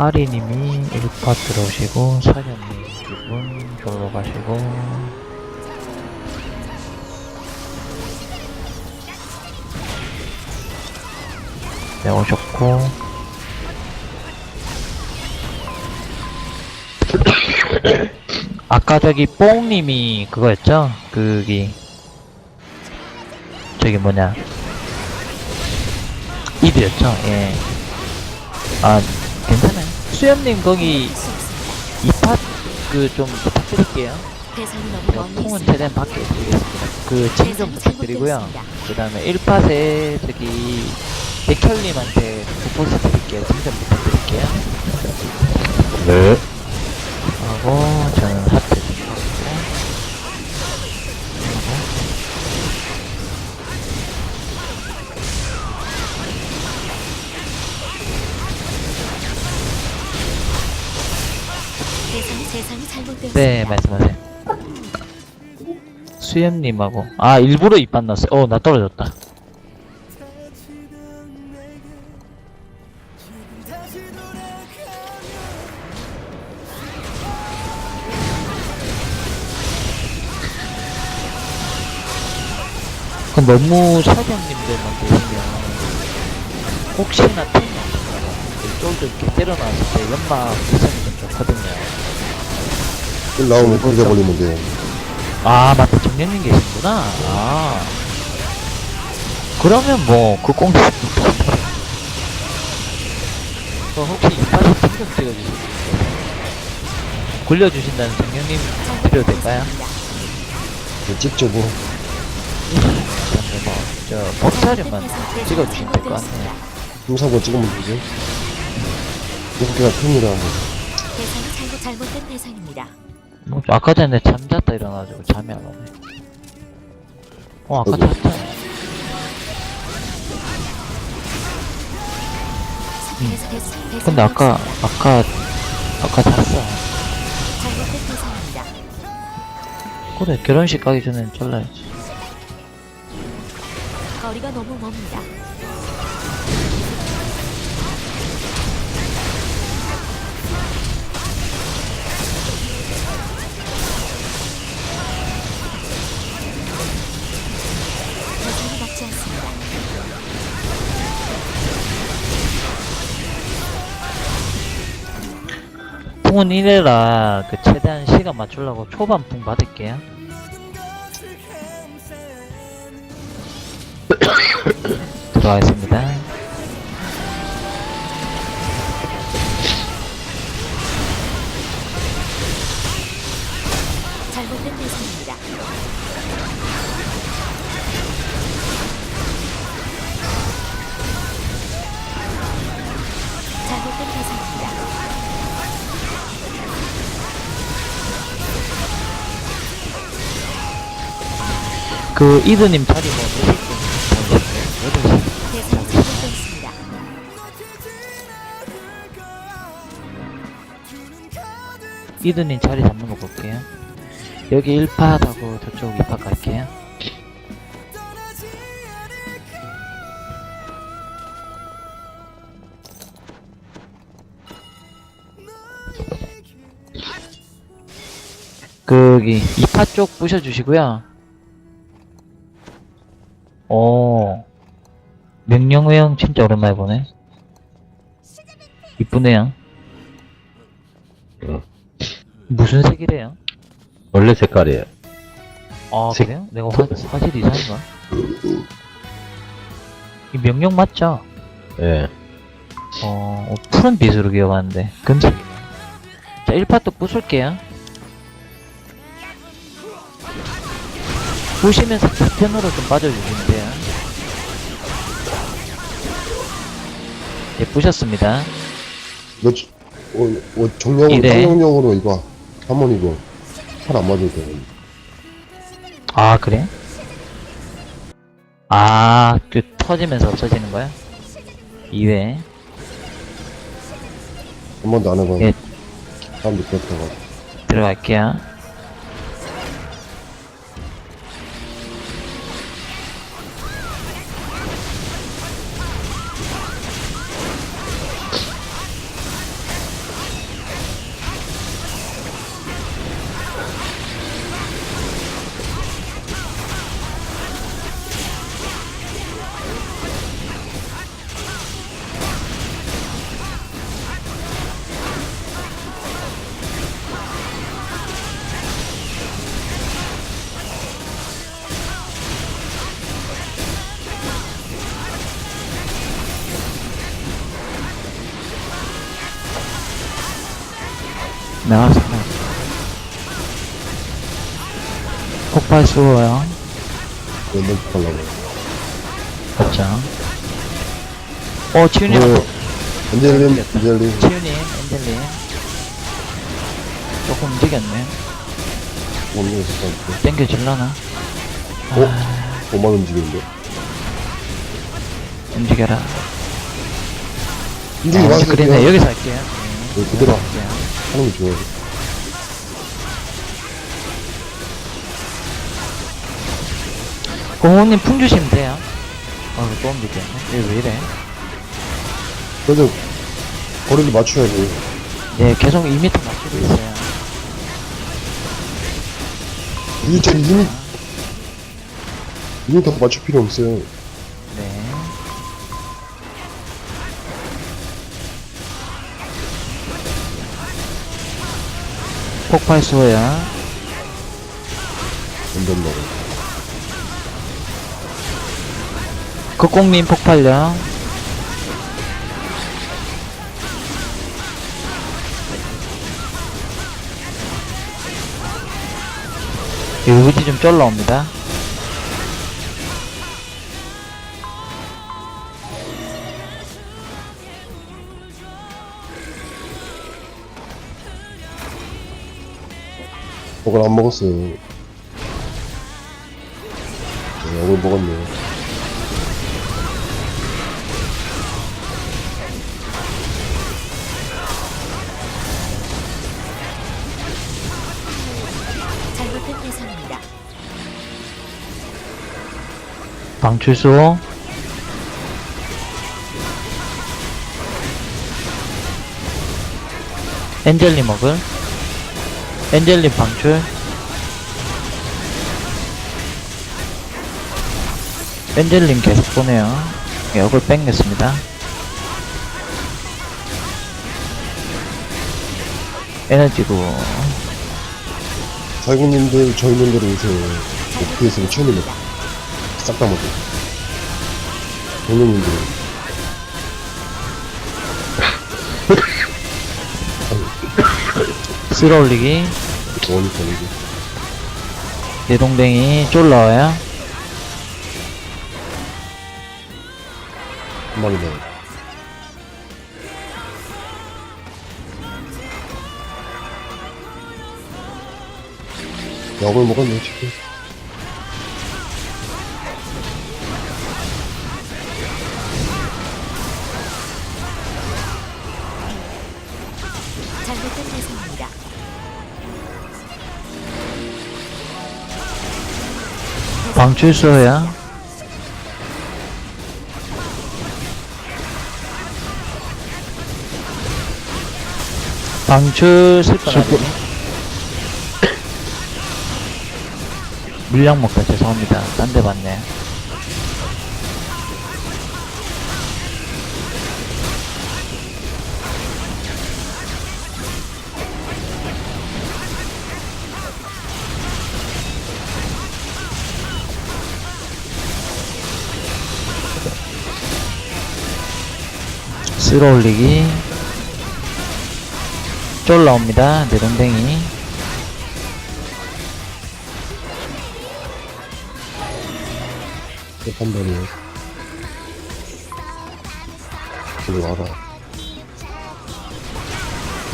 아리님이 1파 들어오시고 사장님 두분 졸로 가시고 네 오셨고 아까 저기 뽕님이 그거였죠? 그기 저기 뭐냐 이드였죠? 예. 아 괜찮아요. 수염님 거기 2팟 그좀 부탁드릴게요. 있습니다. 최대한 받게 해드리겠습니다. 그칭좀 부탁드리고요. 그 다음에 1팟에 저기 백혈님한테 부포스 드릴게요. 칭좀 부탁드릴게요. 네. 하고 저는 하트 네 말씀하세요. 수염님하고 아 일부러 입 안 났어요. 어 나 떨어졌다. 그 너무 사장님들만 계시면 혹시나 템이 쫄도 이렇게 때려놨을 때 연막 기선이 좀 좋거든요. 일 나오면 거기다 걸리면 돼요. 아 맞다 정년님 계시구나 아 그러면 뭐그 꽁트 그 혹시 이파트 등급 찍어주시면 굴려주신다는 정년님 필요 될까요? 네, 찍죠, 뭐. 그런데 뭐저 법사료만 찍어주시면 될 것 같네요 김사고 찍으면 되죠. 이렇게 가 큽니다, 뭐. 대상이 잘못 잘못된 대상입니다. 뭐, 아까 전에 잠잤다 일어나가지고 잠이 안 오네 어 아까 어디? 잤잖아 대상, 대상, 대상이 근데 아까 아까 아까 잤어. 그래 결혼식 가기 전엔 잘라야지 거리가 너무 멉니다. 풍은 이래라 그 최대한 시간 맞추려고 초반 풍 받을게요. 들어가겠습니다. 그 이드님 자리 뭐 쯤? 대상이 잘못되었습니다. 이드님 자리 잡는 거 볼게요. 여기 1팟하고 저쪽 2팟 갈게요. 거기 2파 쪽 부셔주시고요. 오 명령외형 진짜 오랜만에 보네. 이쁘네요. 어. 무슨 색이래요? 원래 색깔이에요. 아 색- 그래요? 내가 화, 화질이 이상한가? 이 명령 맞죠? 예. 어, 어, 푸른 빛으로 기억하는데 금색이네. 자 1파 또 부술게요. 부시면서 뒤편으로 좀 빠져주시면 돼요. 예, 부셨습니다. 이거, 주- 어, 어, 정령으로, 이래. 정령용으로 이거, 한번 이거, 팔안 맞을 때. 아, 그래? 아, 그 터지면서 없어지는 거야? 2회. 한 번도 안 해봐. 예. 사람들 그렇다고. 들어갈게요. 나왔어, 나왔어. 폭발 쏘요. 연동 하려고. 없죠. 어, 치윤이 그, 엔젤님, 엔젤님. 치윤이, 엔젤님. 조금 움직였네. 땡겨질라나? 어? 5만 움직이는데. 움직여라. 움직이 아, 와, 그러네. 여기서 할게요. 네, 그대로. 하는 게 좋아요. 고모님 풍 주시면 돼요. 어, 또 움직였네. 얘왜 이래? 그래도, 거리를 맞춰야지. 예, 계속 2m 맞추고 있어요. 이, 저, 2미, 2미터 맞출 필요 없어요. 폭발 쏘야. 연동 먹어. 극공민 폭발력. 여기 좀 쫄라옵니다. 먹을 안 먹었어요. 네, 먹을 먹었네요. 잘못된 대상입니다. 방출소. 엔젤리 먹을. 엔젤리 방출. 엔젤님 계속 보내요. 역을 뺑겠습니다. 에너지고. 사장님들, 저 있는 데로 오세요. 오피에서 치우는 거. 싹다 먹어. 형님들. 쓸어 올리기. 좋으니까 이게. 내동댕이 쫄라와요. 한 마리 더. 약을 먹었네, 지금. 방출소야. 방출 슬퍼 슬퍼. 물량 먹다 죄송합니다. 딴 데 봤네. 쓸어 올리기 쫄 나옵니다 내 동댕이 한 마리요. 저리 와라.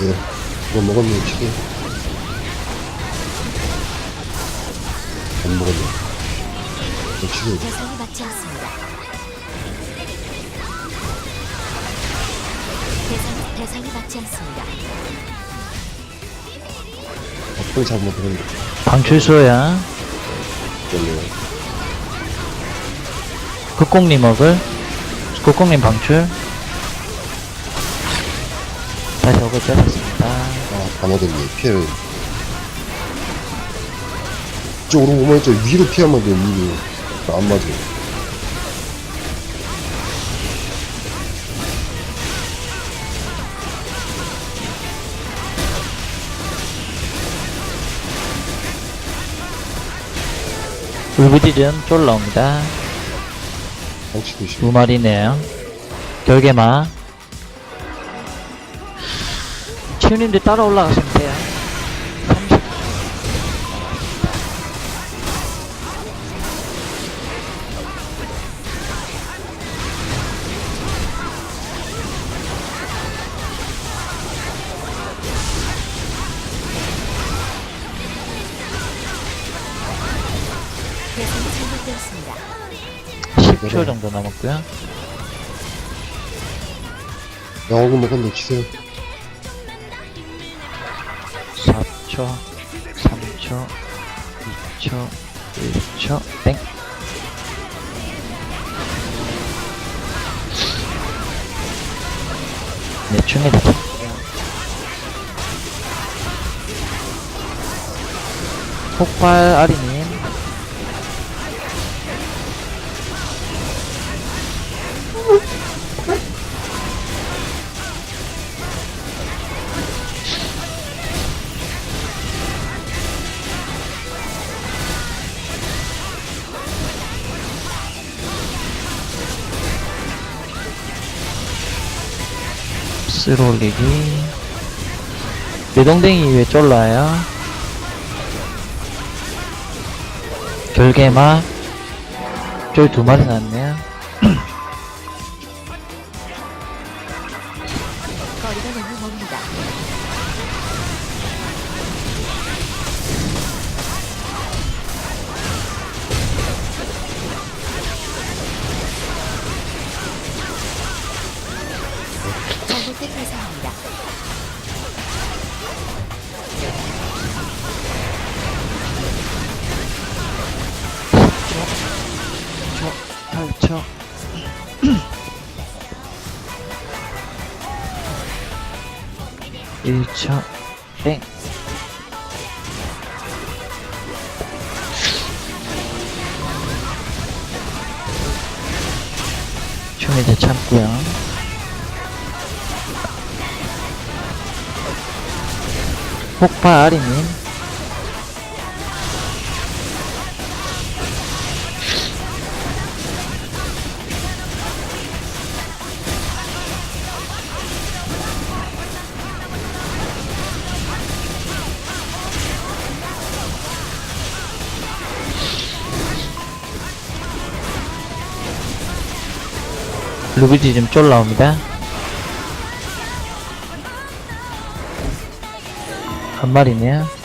예. 이거 먹었네, 치킨. 안 먹었네. 이거 치킨. 대상이 맞지 않습니다. 대상, 대상이 맞지 않습니다. 밥을 잘못 먹었는데. 방출소야 그러네요. 극공님 먹을 극공님 방출 다시 어글 뺏었습니다 아, 다 먹었네. 피해. 이쪽으로 오면 저 위로 피하면 돼, 위로. 나안 맞아. 울부짖은 쫄 나옵니다 싫어. 두 마리네요 결계마 치우님들 따라 올라가시면 돼요. 잘못되었습니다. 10초 정도 남았고요. 영어금 먹었는데 치세요. 4초, 3초, 2초, 1초, 땡. 네, 줍니다. 폭발 아리님. 쓸어 올리기. 내동댕이 위에 쫄라요. 결계마. 쫄 두 마리 났네 1차 땡. 총에서 참고요. 폭발이님. 루비지 좀쫄 나옵니다. 한 마리네요.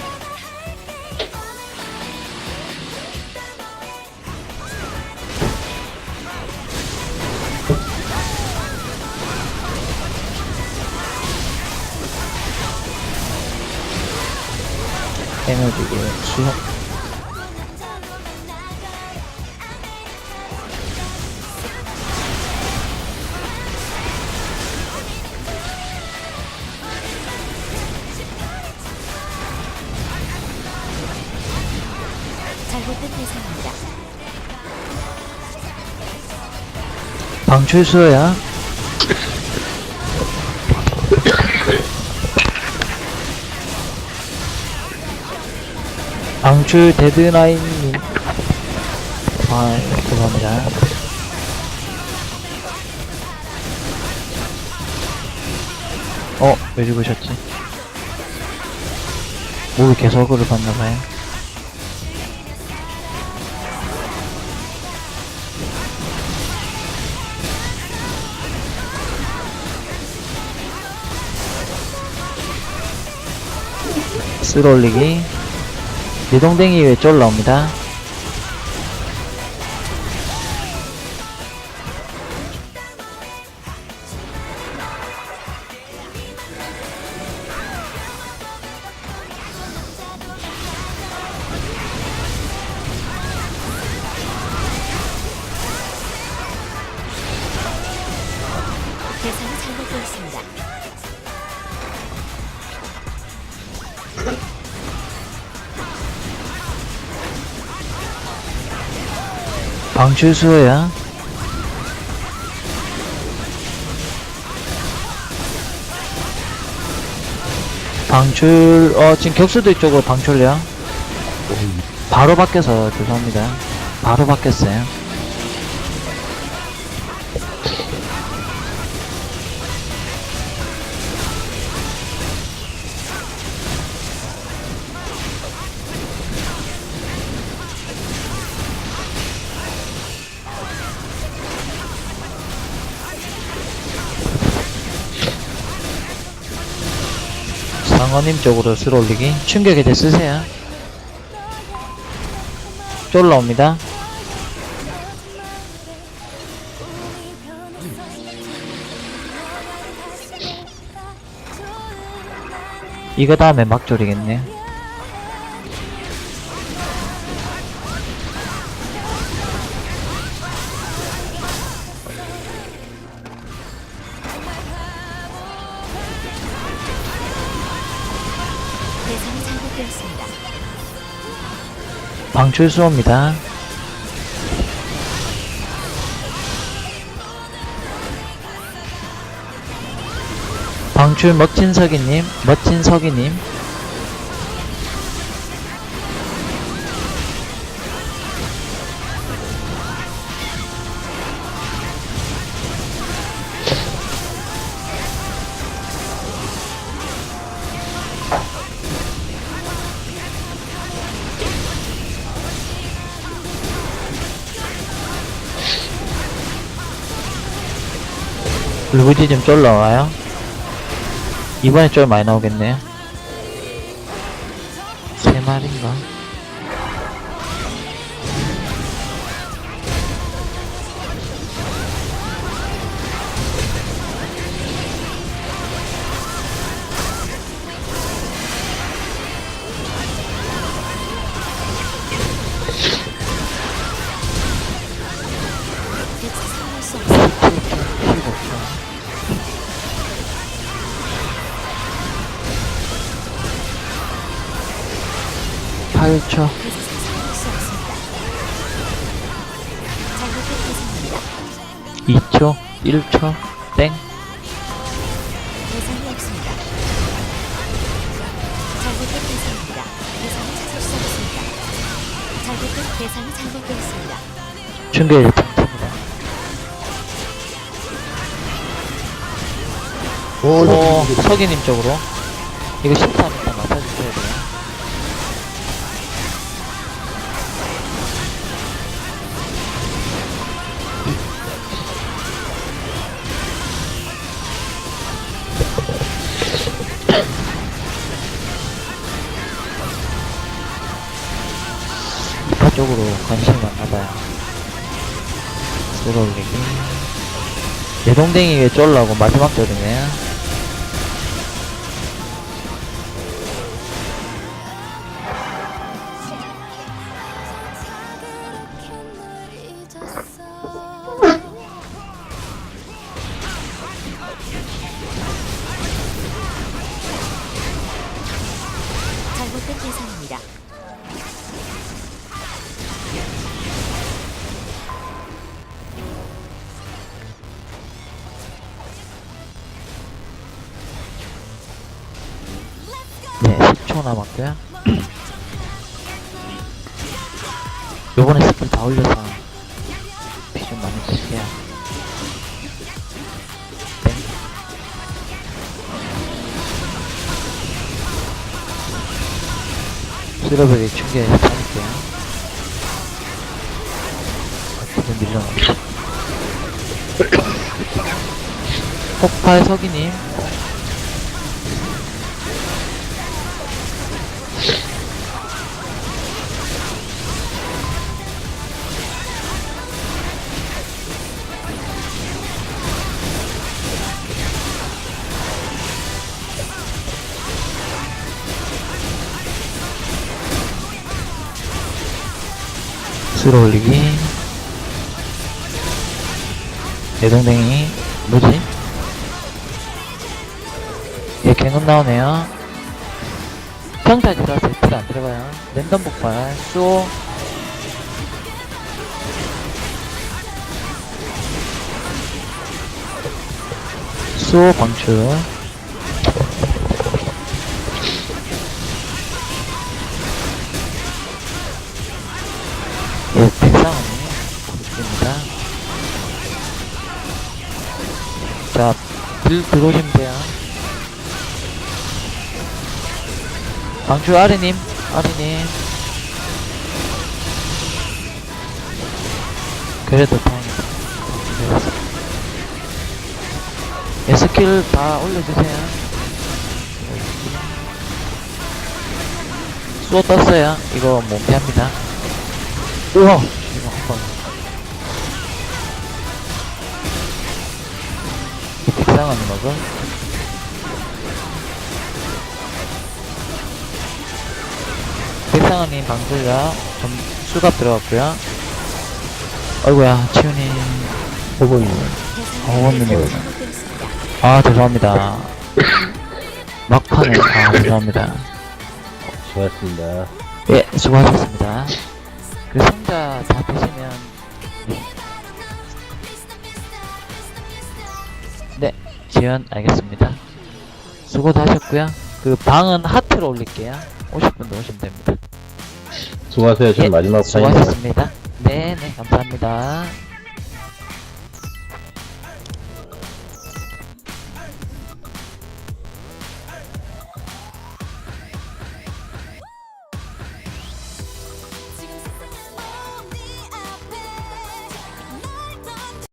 방출수야. 방출 데드라인님. 아, 죄송합니다. 어, 왜 죽으셨지? 뭘 개설구를 봤나봐요. 쓸어 올리기. 내동댕이 위에 쫄 나옵니다. 방출수야. 방출, 어, 지금 격수들 쪽으로 방출이요. 바로 바뀌어서 죄송합니다. 바로 바뀌었어요. 상어님 쪽으로 쓸어 올리기. 충격 이제 쓰세요. 쫄라 옵니다. 이거 다음에 막졸이겠네 출수 옵니다. 방출 멋진 서기님, 멋진 서기님. 루브지 좀 쫄라와요. 이번에 쫄 많이 나오겠네요. 세 마리인가? 1초. 땡. 대상이 없습니다. 잘못된 대상입니다. 대상을 찾을 수 없습니다. 잘못된 대상이 잘못되었습니다. 충격이 어, 오, 이거 서기님 쪽으로. 이거 13m 맞춰주 관심이 많나봐요. 쓸어 올리기. 내 동댕이 왜 쫄라고 마지막 절이네. 빼세요. 땡. 수레벨이 충격해서 잡을게요. 어떻게 밀려나죠? 폭발 서기님. 쓸어 올리기. 내동댕이. 뭐지? 얘 갱은 나오네요. 평타지라 세트가 안 들어가요. 랜덤 폭발. 쏘 쏘 방출 자, 들, 들어오시면 돼요. 방출 아래님, 아래님. 그래도 다행이다. 예, 스킬 다 올려주세요. 수호 떴어요. 이거 몸피합니다. 우와! 먹어. 백상은님 방글라 좀 수갑 들어갔고요. 아이고야, 치훈이. 대상이 어머님. 잘못되었습니다. 아, 죄송합니다. 막판에, 아, 죄송합니다. 수고하셨습니다. 예, 수고하셨습니다. 그 상자 다 드시면 지연 알겠습니다. 수고도 하셨고요. 그 방은 하트로 올릴게요. 오실 분도 오시면 됩니다. 수고하세요. 전 예, 마지막 파인 수고하셨습니다. 네, 네, 감사합니다.